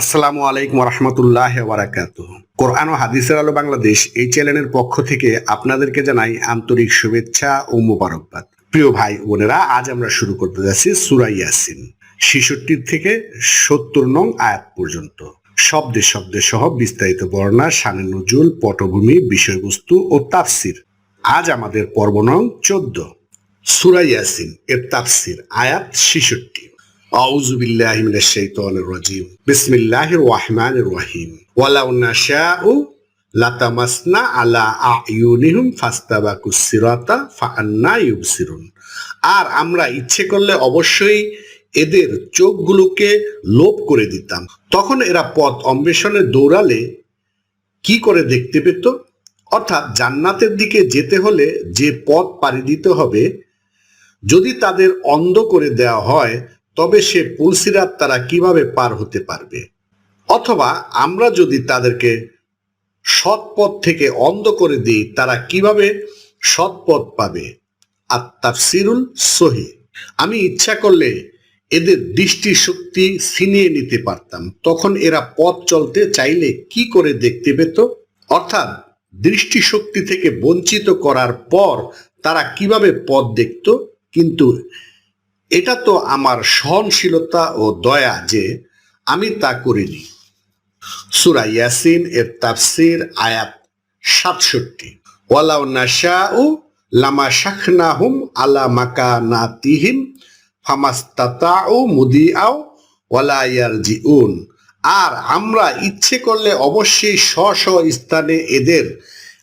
আসসালামু আলাইকুম রহমতুল্লাহ বারাকাত কোরআন ও হাদিসের আলো বাংলাদেশ এই চ্যানেলের পক্ষ থেকে আপনাদেরকে জানাই আন্তরিক শুভেচ্ছা ও মোবারকবাদ। প্রিয় ভাই বোনেরা, আজ আমরা শুরু করতে যাচ্ছি সুরাই ইয়াসিন, ছেষট্টির থেকে সত্তর নং আয়াত পর্যন্ত। শব্দে শব্দে সহ বিস্তারিত বর্ণনা, সানে নজুল, পটভূমি, বিষয়বস্তু ও তাফসির। আজ আমাদের পর্ব নং চোদ্দ, সুরা ইয়াসিন এর তাফসির, আয়াত ছেষট্টি। أعوذ بالله من الشيطان الرجيم بسم الله الرحمن الرحيم ولو نشاء لتمسنا على أعينهم فاستبقوا الصراط فأنا يبصرون আর আমরা ইচ্ছে করলে অবশ্যই এদের চোখগুলোকে লোপ করে দিতাম তখন এরা পথ অন্বেষণে দৌড়ালে কি করে দেখতে পেত অর্থাৎ জান্নাতের দিকে যেতে হলে যে পথ পাড়ি দিতে হবে যদি তাদের অন্ধ করে দেওয়া হয় তবে সে পুলসিরাত তারা কীভাবে পার হতে পারবে? অথবা আমরা যদি তাদেরকে সৎ পথ থেকে অন্ধ করে দিই, তারা কীভাবে সৎ পথ পাবে? আর তাফসিরুল সহি। আমি ইচ্ছা করলে এদের দৃষ্টি শক্তি ছিনিয়ে নিতে পারতাম। তখন এরা পথ চলতে চাইলে কি করে দেখতে পেত? অর্থাৎ দৃষ্টিশক্তি থেকে বঞ্চিত করার পর তারা কীভাবে পথ দেখত? কিন্তু এটা তো আমার সহনশীলতা ও দয়া যে আমি তা করিনি। সুরা ইয়াসিন এর তাফসির আয়াত সাতষট্টি। ওয়ালাউ নাশাউ লামা শাখনাহুম আলা মাকানাতিহিম ফামাস্তাতাউ মুদিআও ওয়ালা ইয়ারজিউন। আর আমরা ইচ্ছে করলে অবশ্যই স্ব স্ব স্থানে এদের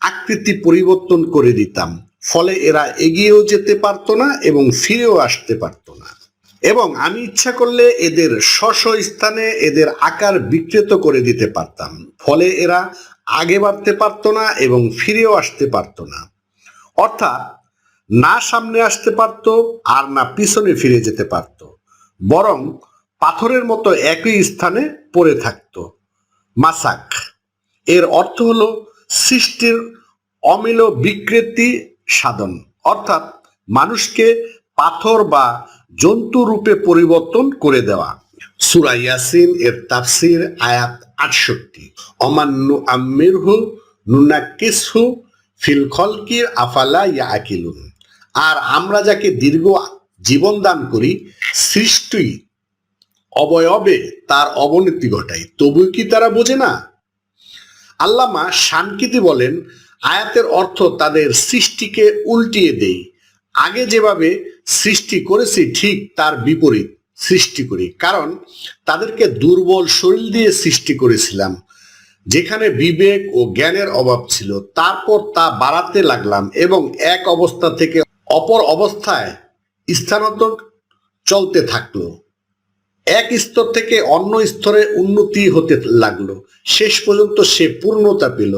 আকৃতি পরিবর্তন করে দিতাম। ফলে এরা এগিয়েও যেতে পারতো না এবং ফিরেও আসতে পারতো। না এবং আমি ইচ্ছা করলে এদের স্ব স্থানে এদের আকার বিকৃত করে দিতে পারতাম। ফলে এরা আগে বাড়তে পারতো না এবং ফিরেও আসতে পারতো না। অর্থাৎ না সামনে আসতে পারতো আর না পিছনে ফিরে যেতে পারতো। বরং পাথরের মতো একই স্থানে পড়ে থাকতো। মাসাক। এর অর্থ হল সৃষ্টির অমিল বিকৃতি সাধন। অর্থাৎ মানুষকে পাথর বা জন্তু রূপে পরিবর্তন করে দেওয়া। সুরা ইয়াসিন এর তাফসির আয়াত আটষট্টি। অমান্য আম্মিরহু নুনাকিসহু ফিল খলকি আফালা ইয়া আকিলুন আর আমরা যাকে দীর্ঘ জীবন দান করি সৃষ্টি অবয়বে তার অবনতি ঘটাই তবু কি তারা বোঝে না? আল্লামা শানকিতি বলেন, আয়াতের অর্থ তাদের সৃষ্টিকে উল্টিয়ে দেই আগে যেভাবে সৃষ্টি করেছি ঠিক তার বিপরীত সৃষ্টি করি। কারণ তাদেরকে দুর্বল শরীর দিয়ে সৃষ্টি করেছিলাম। যেখানে বিবেক ও জ্ঞানের অভাব ছিল, তারপর তা বাড়াতে লাগলাম এবং এক অবস্থা থেকে অপর অবস্থায় স্থানান্তর চলতে থাকল। এক স্তর থেকে অন্য স্তরে উন্নতি হতে লাগল। শেষ পর্যন্ত সে পূর্ণতা পেল।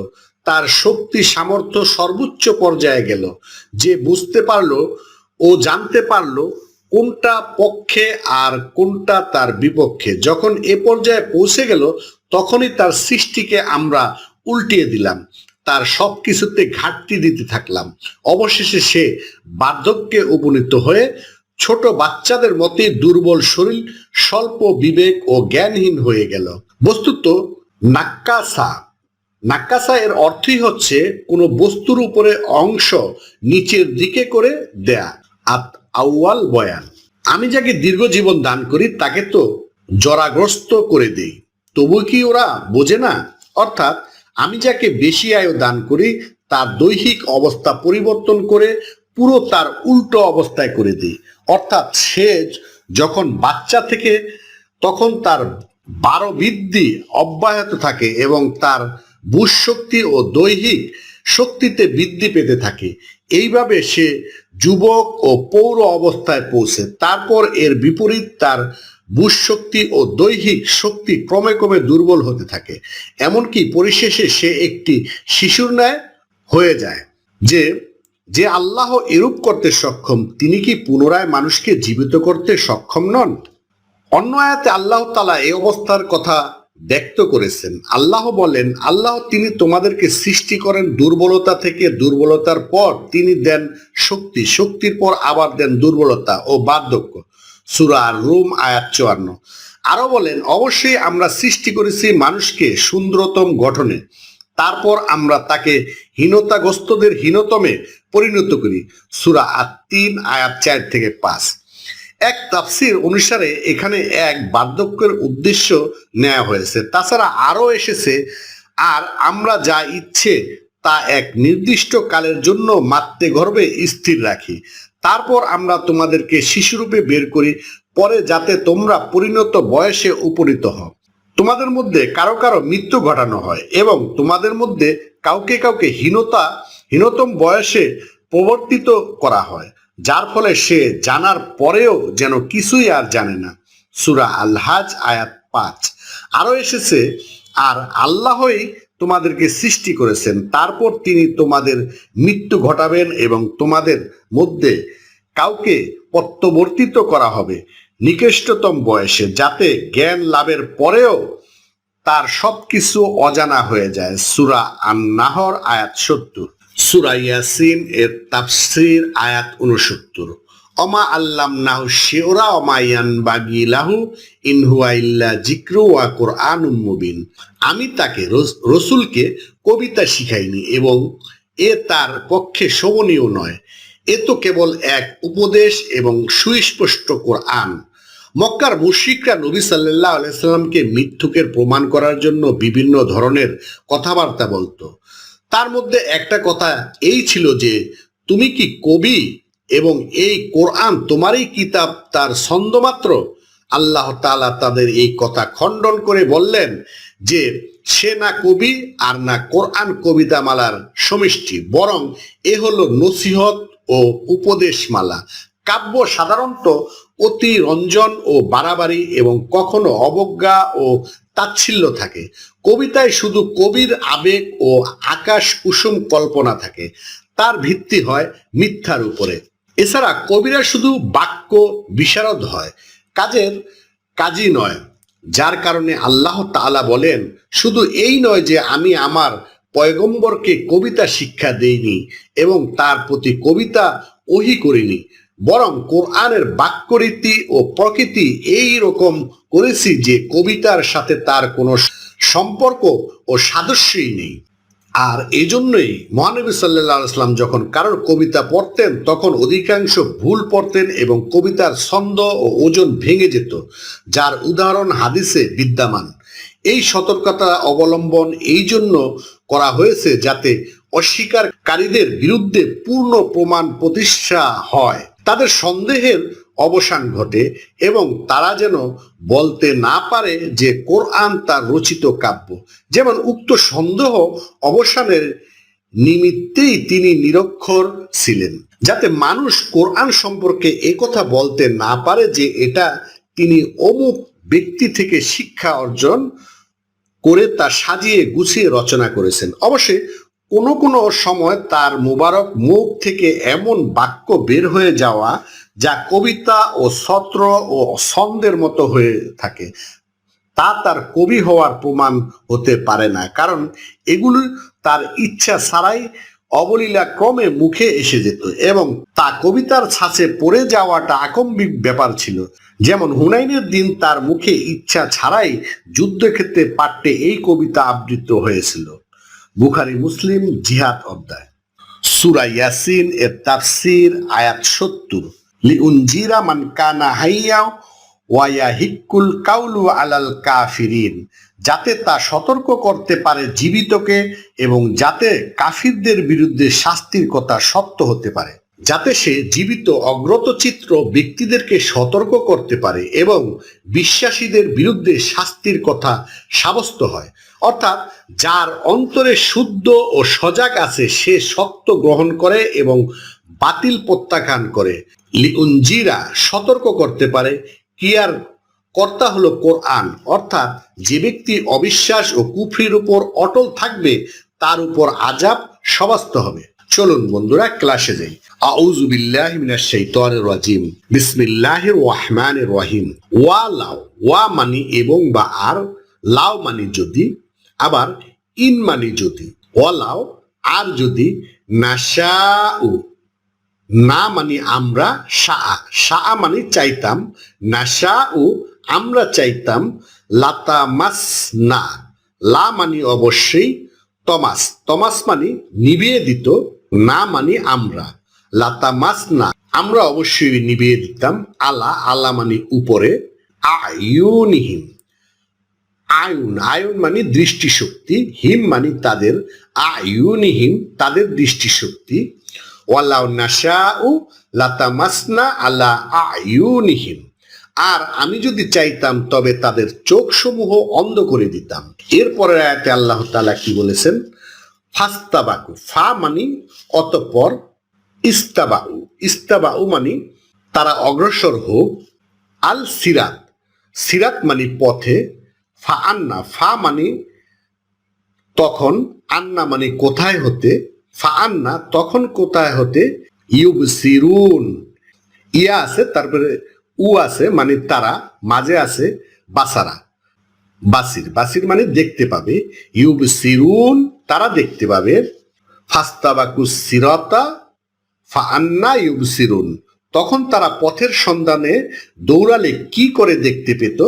তার শক্তি, সামর্থ্য সর্বোচ্চ পর্যায়ে গেল। যে বুঝতে পারল ও জানতে পারল কোনটা পক্ষে আর কোনটা তার বিপক্ষে। যখন এ পর্যায়ে পৌঁছে গেল, তখনই তার সৃষ্টিকে আমরা উল্টিয়ে দিলাম। তার সব কিছুতে ঘাটতি দিতে থাকলাম। অবশেষে সে বার্ধক্যে উপনীত হয়ে ছোট বাচ্চাদের মতে দুর্বল শরীর, স্বল্প বিবেক ও জ্ঞানহীন হয়ে গেল। বস্তুত নাক্কাসা। নাক্কাসা এর অর্থই হচ্ছে কোনো বস্তুর উপরে অংশ নিচের দিকে করে দেয়া। আউয়াল বয়ান। আমি যাকে দীর্ঘ জীবন দান করি, তাকে তো জরাগ্রস্ত করে দেই। তবু কি ওরা বোঝে না? অর্থাৎ, আমি যাকে বেশি আয়ু দান করি, তার দৈহিক অবস্থা পরিবর্তন করে পুরো তার উল্টো অবস্থায় করে দিই। অর্থাৎ, সে যখন বাচ্চা থেকে, তখন তার বারো বৃদ্ধি অব্যাহত থাকে এবং তার বুঝ শক্তি ও দৈহিক শক্তিতে বৃদ্ধি পেতে থাকে। এইভাবে সে যুবক ও পৌর অবস্থায় পৌঁছে। তারপর এর বিপরীত তার বুঝ শক্তি ও দৈহিক শক্তি ক্রমে ক্রমে দুর্বল হতে থাকে। এমনকি পরিশেষে সে একটি শিশুর ন্যায় হয়ে যায়, যে যে আল্লাহ এরূপ করতে সক্ষম, তিনি কি পুনরায় মানুষকে জীবিত করতে সক্ষম নন? অন্য আয়াতে আল্লাহ তালা এই অবস্থার কথা ব্যক্ত করেছেন। আল্লাহ বলেন, আল্লাহ তিনি তোমাদেরকে সৃষ্টি করেন দুর্বলতা থেকে দুর্বলতার পর তিনি দেন শক্তি, শক্তির পর আবার দেন দুর্বলতা ও বার্ধক্য। সুরা আর রুম আয়াত চুয়ান্ন। আরও বলেন, অবশ্যই আমরা সৃষ্টি করেছি মানুষকে সুন্দরতম গঠনে। তারপর আমরা তাকে হীনতাগ্রস্তদের হীনতমে পরিণত করি। সুরা আট তিন আয়াত চার থেকে পাঁচ। এক তাফসির অনুসারে এখানে এক বার্ধক্যের উদ্দেশ্য নেওয়া হয়েছে। তাছাড়া আরও এসেছে, আর আমরা যা ইচ্ছে তা এক নির্দিষ্ট কালের জন্য মাত্রে গর্ভে স্থির রাখি। তারপর আমরা তোমাদেরকে শিশুরূপে বের করি, পরে যাতে তোমরা পরিণত বয়সে উপনীত হও। তোমাদের মধ্যে কারও কারও মৃত্যু ঘটানো হয় এবং তোমাদের মধ্যে কাউকে কাউকে হীনতা, হীনতম বয়সে প্রবর্তিত করা হয়। যার ফলে সে জানার পরেও যেন কিছুই আর জানে না। সুরা আলহাজ, আয়াত পাঁচ। আরও এসেছে, আর আল্লাহই তোমাদেরকে সৃষ্টি করেছেন। তারপর তিনি তোমাদের মৃত্যু ঘটাবেন এবং তোমাদের মধ্যে কাউকে প্রত্যাবর্তিত করা হবে নিকৃষ্টতম বয়সে, যাতে জ্ঞান লাভের পরেও তার সবকিছু অজানা হয়ে যায়। সুরা আন নাহর আয়াত সত্তর। সুরা ইয়াসিন এর তাফসির আয়াত উনসত্তর অমা আল্লাম নাহু শিওরা অমায়ান বাগি লাহু ইনহুয়া ইল্লা জিক্রু ওয়া কোরআন মুবিন। আমি তাকে রসুলকে কবিতা শিখাইনি এবং এ তার পক্ষে শোভনীয় নয়। এ তো কেবল এক উপদেশ এবং সুস্পষ্ট কোরআন। মক্কার মুশরিকরা নবী সাল্লাহ আলাইসাল্লামকে মিথ্যুকের প্রমাণ করার জন্য বিভিন্ন ধরনের কথাবার্তা বলতো। তার মধ্যে একটা কথা এই ছিল যে, তুমি কি কবি এবং এই কোরআন তোমারই কিতাব তার ছন্দমাত্র? আল্লাহ তাআলা তাদের এই কথা খণ্ডন করে বললেন যে, সে না কবি আর না কোরআন কবিতা মালার সমষ্টি, বরং এ হলো নসিহত ও উপদেশমালা। কাব্য সাধারণত অতি রঞ্জন ও বাড়াবাড়ি এবং কখনো অবজ্ঞা ও তাচ্ছিল্য থাকে। কবিতায় শুধু কবির আবেগ ও আকাশ কুসুম কল্পনা থাকে। তার ভিত্তি হয় মিথ্যার উপরে। এছাড়া কবিরা শুধু বাক্য বিশারদ হয়, কাজের কাজই নয়। যার কারণে আল্লাহ তাআলা বলেন, শুধু এই নয় যে আমি আমার পয়গম্বরকে কবিতা শিক্ষা দেইনি এবং তার প্রতি কবিতা ওহি করিনি বরং কোরআনের বাক্যরীতি ও প্রকৃতি এই রকম করেছি যে কবিতার সাথে তার কোনো সম্পর্ক ও সাদস্যই নেই। আর এই জন্যই মহানবী সাল্লাহ আসলাম যখন কারোর কবিতা পড়তেন, তখন অধিকাংশ ভুল পড়তেন এবং কবিতার ছন্দ ও ওজন ভেঙে যেত, যার উদাহরণ হাদিসে বিদ্যমান। এই সতর্কতা অবলম্বন এই জন্য করা হয়েছে যাতে অস্বীকারীদের বিরুদ্ধে পূর্ণ প্রমাণ প্রতিষ্ঠা হয়। তাদের সন্দেহের অবসান ঘটে এবং তারা যেন বলতে না পারে যে কোরআন তার রচিত কাব্য। যেমন উক্ত সন্দেহ অবসানের নিমিত্তেই তিনি নিরক্ষর ছিলেন, যাতে মানুষ কোরআন সম্পর্কে একথা বলতে না পারে যে এটা তিনি অমুক ব্যক্তি থেকে শিক্ষা অর্জন করে তা সাজিয়ে গুছিয়ে রচনা করেছেন। অবশ্যই কোনো কোনো সময় তার মুবারক মুখ থেকে এমন বাক্য বের হয়ে যাওয়া যা কবিতা ও সত্র ও ছন্দের মতো হয়ে থাকে। তা তার কবি হওয়ার প্রমাণ হতে পারে না, কারণ এগুলি তার ইচ্ছা ছাড়াই অবলীলা ক্রমে মুখে এসে যেত এবং তা কবিতার ছাঁচে পড়ে যাওয়াটা আকম্বিক ব্যাপার ছিল। যেমন হুনাইনের দিন তার মুখে ইচ্ছা ছাড়াই যুদ্ধক্ষেত্রে পাঠ্যে এই কবিতা আবৃত হয়েছিল। বুখারি মুসলিম জিহাদ অধ্যায়। সুরা ইয়াসিন এর তাফসির আয়াত সত্তর। লিউনজিরা মান কানা ওয়াইয়া হিক্কুল কাউলু আলাল কাফিরিন। যাতে তা সতর্ক করতে পারে জীবিতকে এবং যাতে কাফিরদের বিরুদ্ধে শাস্তির কথা সত্য হতে পারে। যাতে সে জীবিত অগ্রত চিত্র ব্যক্তিদেরকে সতর্ক করতে পারে এবং বিশ্বাসীদের বিরুদ্ধে শাস্তির কথা সাব্যস্ত হয়। অর্থাৎ যার অন্তরে শুদ্ধ ও সজাগ আছে, সে সত্য গ্রহণ করে এবং বাতিল প্রত্যাখ্যান করে। লিউনজিরা সতর্ক করতে পারে, কিয়ার কর্তা হলো কোরআন। অর্থাৎ যে ব্যক্তি অবিশ্বাস ও কুফরির উপর অটল থাকবে, তার উপর আজাব সবাস্ত হবে। চলুন বন্ধুরা, ক্লাসে যাই। আউযু বিল্লাহি মিনাশ শাইতানির রাজিম। বিসমিল্লাহির রহমানির রহিম। ওয়া লাও, ওয়া মানি এবং বা আর, লাও মানি যদি আবার ইন মানি যদি ওয়া লাও আর যদি নাশাউ। না মানি আমরা শাহ শাহ মানি চাইতাম নাশা ও আমরা চাইতাম লাতা মাস না লা মানি অবশ্যই তমাস তমাস মানি নিভিয়ে দিত, না মানি আমরা। লাতা মাস না আমরা অবশ্যই নিভিয়ে দিতাম, আলা আলা মানি উপরে আয়ুনিহিম আয়ুন। আয়ুন মানে দৃষ্টিশক্তি, হিম মানে তাদের আয়ুনিহিম তাদের দৃষ্টিশক্তি। ওয়ালাউ নাশাউ লাতামাসনা আলা আয়ুনিহিম আর আমি যদি চাইতাম তবে তাদের চোখ সমূহ অন্ধ করে দিতাম। এরপরে আয়াতে আল্লাহ তাআলা কি বলেছেন? ফাস্তাবাকু, ফা মানি অতঃপর ইস্তাবাউ। ইস্তাবাউ মানি তারা অগ্রসর হোক। আল সিরাত সিরাত মানি পথে ফা আন্না, ফা মানে তখন, আন্না মানে কোথায় হতে, ফা আন্না তখন কোথায় হতে ইউব সিরুন ইয়া আছে, তারপরে উ আছে মানে তারা, মাঝে আছে, বাসারা। বাসির বাসির মানে দেখতে পাবে। ইউব সিরুন তারা দেখতে পাবে। ফাস্তাবাকু সিরতা, ফা আন্না ইউব সিরুন তখন তারা পথের সন্ধানে দৌড়ালে কি করে দেখতে পেত?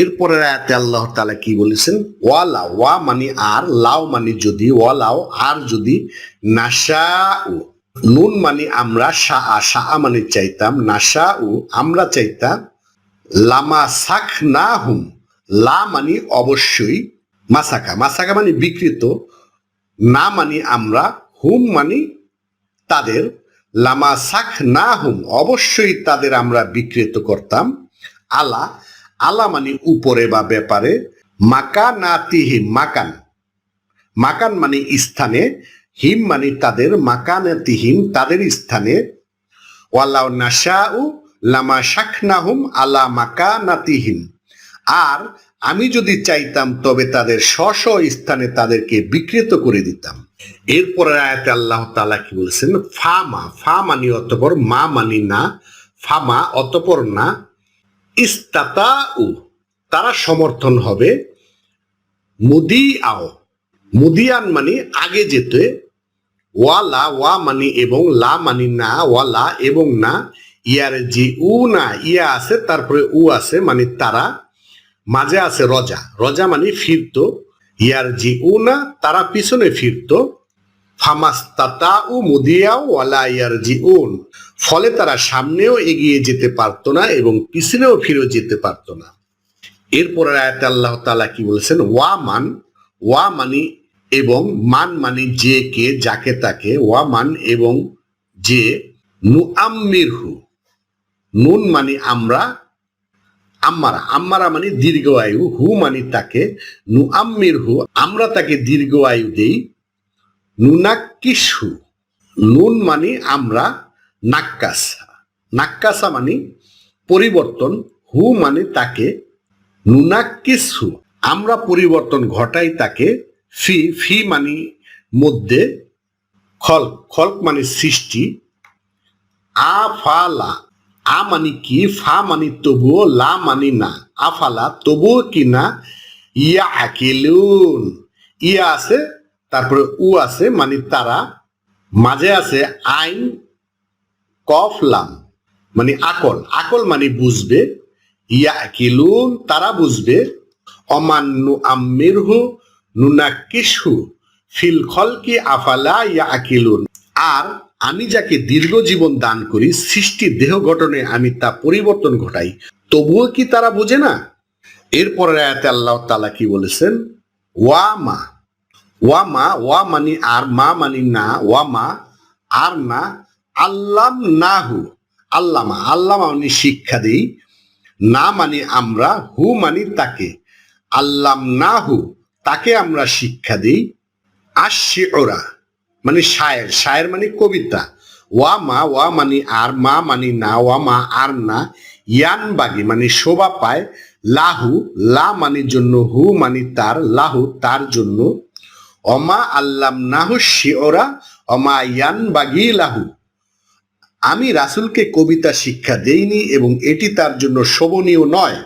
এরপরের আয়াতে আল্লাহ তাআলা কি বলেছেন? ওয়ালা, ওয়া মানে আর, লাও মানে যদি, ওয়ালাও আর যদি নাশা নুন মানে আমরা শাহ শাহ মানে চাইতাম নাশা উ আমরা চাইতাম, লামা সাখ না হুম লা মানে অবশ্যই মাসাকা। মাসাকা মানে বিকৃত। না মানে আমরা, হুম মানে তাদের। লামা সাখ না হুম অবশ্যই তাদের আমরা বিকৃত করতাম। আলা আলা মানে উপরে বা ব্যাপারে মাকা না তিহিম মাকান। মাকান মানে স্থানে, হিম মানে তাদের মাকান তিহিম তাদের স্থানে। ওয়ালাউ নাশাউ লামা শাখনাহুম আলা মাকা নাতিহিম আর আমি যদি চাইতাম, তবে তাদের স্ব স্থানে তাদেরকে বিকৃত করে দিতাম। এরপরে আয়াতে আল্লাহ তাআলা কি বলেছেন? ফামা, ফা মানি অতপর, মা মানি না, ফামা অতপর না। ইস্তাতা উ তারা সমর্থন হবে। মুদি আও মুদিয়ান মানে আগে যেতে। ওয়ালা, ওয়া মানি এবং লা মানি না, ওয়ালা এবং না। ইয়ার জি উ না ইয়া আছে, তারপরে উ আছে মানে তারা। মাঝে আছে রজা রজা মানে ফিরতো। ইয়ার জি উ না তারা পিছনে ফিরতো। ফামাস্তাতা উ মুদিয়াও ওয়ালা ইয়ার জি উন ফলে তারা সামনেও এগিয়ে যেতে পারতো না এবং পিছনেও ফিরেও যেতে পারতো না। এরপর আয়াতে আল্লাহ তালা কি বলেছেন? ওয়া মান, ওয়া মানি এবং মান মানি যে কে, যাকে তাকে। ওয়া মান এবং যে নু আম্মিরহু নুন মানি আমরা, আম্মারা। আম্মারা মানে দীর্ঘ আয়ু। হু মানি তাকে। নু আম্মির হু আমরা তাকে দীর্ঘ আয়ু দেই। নুনাক্কিসহু নুন মানি আমরা নাক্কাসা। নাক্কাসা মানে পরিবর্তন, হু মানে তাকে নুনাক্কিসহু আমরা পরিবর্তন ঘটাই তাকে ফি ফি মানি মধ্যে খলক খলক মানে সৃষ্টি। আ ফালা আ মানি কি, ফা মানি তবুও, লা মানি না। আফালা তবুও কি না? ইয়া আকিলুন ইয়া আছে তারপরে উ আছে মানে তারা। মাঝে আছে আইন, কফ, লাম। মানে আকল। আকল মানে বুঝবে। ইয়া আকিলুন তারা বুঝবে। অমান্নু আম্মিরহু নুনাকিসহু ফিল খলকি আফালা ইয়া আকিলুন আর আমি যাকে দীর্ঘ জীবন দান করি সৃষ্টির দেহ গঠনে আমি তা পরিবর্তন ঘটাই। তবুও কি তারা বোঝে না? এরপরে আয়াতে আল্লাহ তালা কি বলেছেন? ওয়া মা ওয়া মা ওয়া মানি আর মা মানি না ওয়া মা আর না আল্লাম নাহু আল্লামা আল্লামা মানে শিক্ষা দিই, না মানে আমরা, হু মানি তাকে আল্লাম নাহু তাকে আমরা শিক্ষা দিই আসছে ওরা মানে শায়ের শায়ের মানে কবিতা ওয়া মা ওয়া মানি আর মা মানি না ওয়া মা আর না ইয়ান বাগি মানে শোভা পায়, লাহু, লা মানির জন্য, হু মানি তার, লাহু তার জন্য অমা আল্লাম নাহু শিওরা, অমা ইয়ান বাগি লাহু আমি রাসুলকে কবিতা শিক্ষা দেইনি এবং এটি তার জন্য শোভনীয় নয়।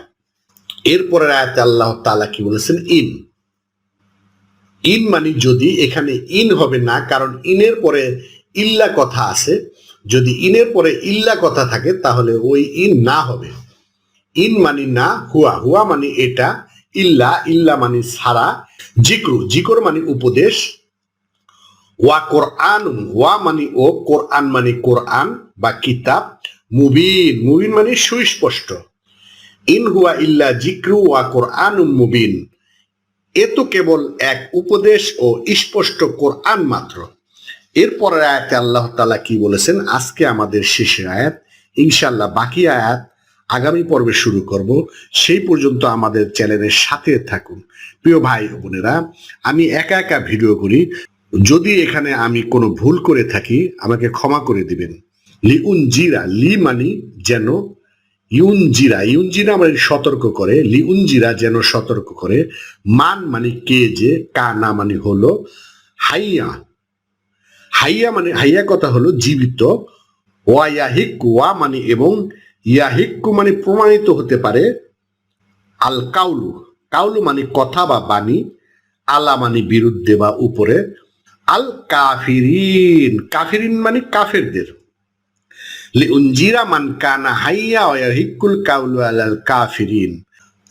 এরপরের আয়াতে আল্লাহ তাআলা কি বলেছেন? ইন। ইন মানে যদি এখানে ইন হবে না, কারণ ইনের পরে ইল্লা কথা আছে। যদি ইনের পরে ইল্লা কথা থাকে, তাহলে ওই ইন না হবে। ইন মানি না, হুয়া। হুয়া মানে এটা। ইল্লা ইল্লা মানে ছাড়া জিক্রু, জিকর মানে উপদেশ, ওয়া কোরআন, ওয়া মানে ও, কোরআন মানে কোরআন বা কিতাব, মুবিন মুবিন মানে সুস্পষ্ট। ইন হুয়া ইল্লা জিক্রু ওয়া কোরআন মুবিন। এ তো কেবল এক উপদেশ ও স্পষ্ট কোরআন মাত্র। এরপরের আয়াতে আল্লাহ তালা কি বলেছেন? আজকে আমাদের শেষের আয়াত। ইনশাল্লাহ বাকি আয়াত আগামী পর্বে শুরু করব। সেই পর্যন্ত আমাদের চ্যানেলের সাথে থাকুন। প্রিয় ভাই বোনেরা, আমি একা একা ভিডিও করি। যদি এখানে আমি কোনো ভুল করে থাকি, আমাকে ক্ষমা করে দিবেন। লি উন জিরা, লি মানি যেন ইউন জিরা ইউন জিরা মানে সতর্ক করে লি উন জিরা যেন সতর্ক করে। মান মানে কে যে, কা না মানে হলো হাইয়া। হাইয়া মানে হাইয়া কথা হলো জীবিত। ওয়া ইয়াহিক ওয়া মানে এবং ইয়াহিক্কু মানে প্রমাণিত হতে পারে আল কাউলু কাউলু মানে কথা বা বাণী, আলা মানে বিরুদ্ধে বা উপরে। আল কাফিরিন কাফিরিন মানে কাফেরদের। লিউনজিরা মান কানা হাইয়া ওয়াহিকুল কাউলু আলাল কাফিরিন।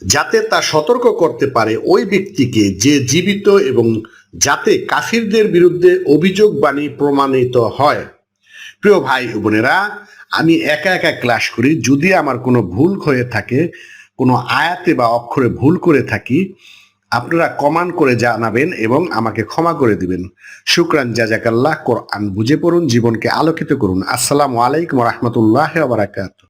যাতে তা সতর্ক করতে পারে ওই ব্যক্তিকে যে জীবিত এবং যাতে কাফিরদের বিরুদ্ধে অভিযোগ বাণী প্রমাণিত হয়। প্রিয় ভাই বোনেরা আমি একা একা ক্লাস করি, যদি আমার কোনো ভুল হয়ে থাকে, কোনো আয়াতে বা অক্ষরে ভুল করে থাকি, আপনারা কমান করে জানাবেন এবং আমাকে ক্ষমা করে দিবেন। শুক্রান জাজাকাল্লাহ, কোরআন বুঝে পড়ুন, জীবনকে আলোকিত করুন। আসসালামু আলাইকুম রহমতুল্লাহ বারাকাত